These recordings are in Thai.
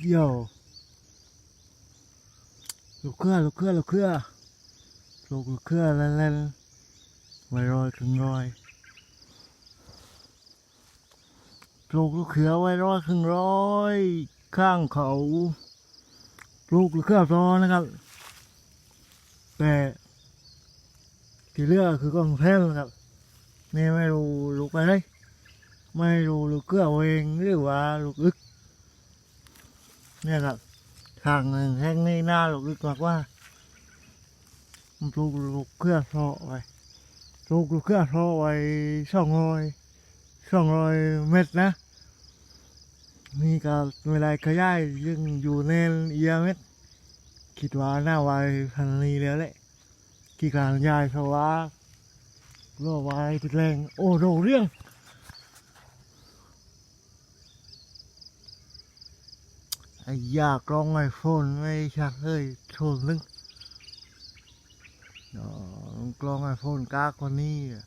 เดี่ยวลูกเครือลูกเครือลูกเครือลูกลูกเครือเล่นเล่นๆไว้รอยครึ่งรอยลูกลูกเครือไว้รอยครึ่งร้อยข้างเขาลูกลูกเครือรอนะครับ แต่ที่เลือคือกองแท้นะครับนี่ไม่รู้ลูกไปเลยไม่รู้ลูกเกลือเองหรือว่าลูกอึก นี่ยครับทางหนึ่งแห่งนี้หน้าลูกอึกมากว่าลูกลูกเกลือโซไว้ลูกลูกเกลือโซไว้สองร้อยสองร้อยเมตรนะนี่ก็เวลาขยายยังอยู่ในเอียเมตรคิดว่าหน้าไวพันนี้แล้วแหละที่การยายเพราะว่าโลกไวติดแรงโอ้โดเรื่อง อ้ยากลองไอโฟนไม่ชักเลยโทนนึงอ๋อกลองไอโฟนกากกว่านี้อะ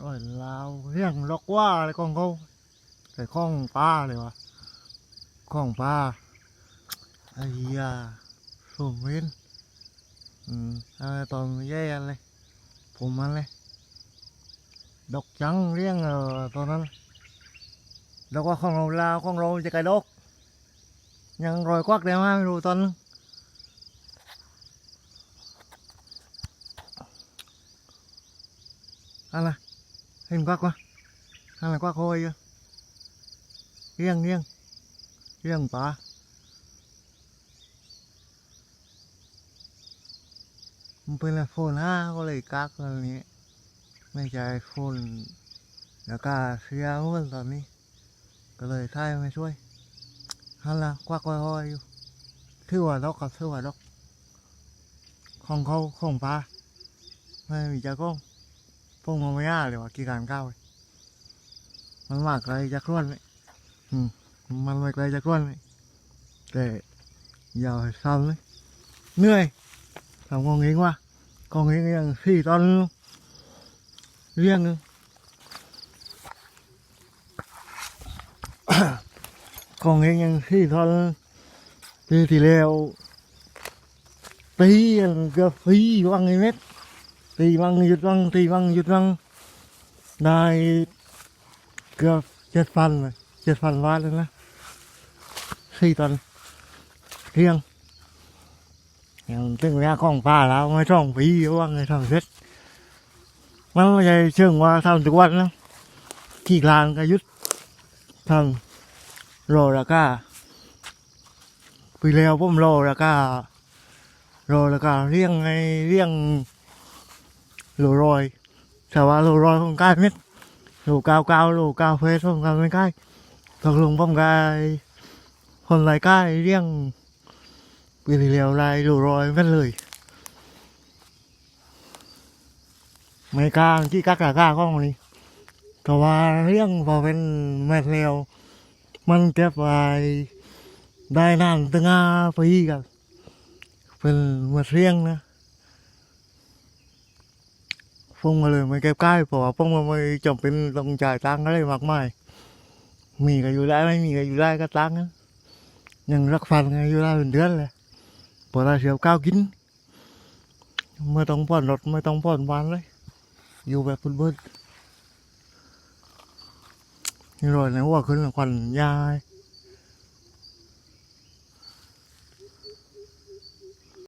ร้อยลาวเรื่องล็อกว่าอะไรของเขาใส่ข้องป้าเลยวะข้องป้าไอ้ยาผมเว้นอืมอะไรตอนแย่กันเลยผมมันเลยดอกจังเรื่องเออตอนนั้นดอกว่าของเราลาวของเราจะไกลดอก ยังรอยควักได้ไหมไม่รู้ตอน อะไรเห็นควักวะอะไรควักคอยอยู่เรื่องเรื่องเรื่องป่ามันเป็นไอโฟนห้าก็เลยกักอะไรนี้ ไม่ใช่ไอโฟนแล้วก็เสียเงินตอนนี้ ก็เลยท่ายไม่ช่วย ฮัลโหลควักคว้ห้อยอยู่ชื่อว่าดอกกับชื่อว่าดอกของเขาของป้าไม่มีจะก้องพวกมันไม่ยากเลยว่ากี่การก้าวมันมากเลยจะคล้วนเลยมันมากเลยจะคล้วนเลยแต่ยาวซ้ำเลยเหนื่อยทำกองเองว่ากองเองยังสี่ตอนเรียงนึง ของเองยังที่ทอนปีที่แล้วตีก็ฟีวังไอ้เม็ดตีวังหยุดวังตีวังหยุดวังได้เกือบเจ็ดพันเลยเจ็ดพันวาทเลยนะสี่ตอนเที่ยงยังตึงเวลาของป้าแล้วไม่ช่องปีวังไอ้ทำเสร็จมันไม่ใช่เชิงว่าทำทุกวันนะที่ลานก็ยุดทำ โรแล้วก็ปีแล้วผมโรแล้วก็โรแล้วก็เลี้ยงไงเลี้ยงโลรอยแต่ว่าโลรอยผมใกล้เม็ดโลเก้าเก้าโลเก้าเฟสผมก็ไม่ใกล้ตกลงผมก็คนไรใกล้เลี้ยงปีที่แล้วลายดูรอยกันเลยไม่กล้าที่กล้ากล้ากล้าข้องนี้แต่ว่าเรื่องพอเป็นแมทเร็ว มันเก็บไว้ได้นานตั้งห้าปีกันเป็นมาเรียงนะฟงมาเลยไม่เก็บใกล้เพราะว่าฟงมันไม่จำเป็นต้องจ่ายตังค์อะไรมากมายมีก็อยู่ได้ไม่มีก็อยู่ได้ก็ตังค์นะยังรักฟันก็อยู่ได้เป็นเดือนเลยพอเราเสียก้าวกินไม่ต้องผ่อนรถไม่ต้องผ่อนบ้านเลยอยู่แบบพื้นๆ นี่รอยในหัวขึ้นควันยาย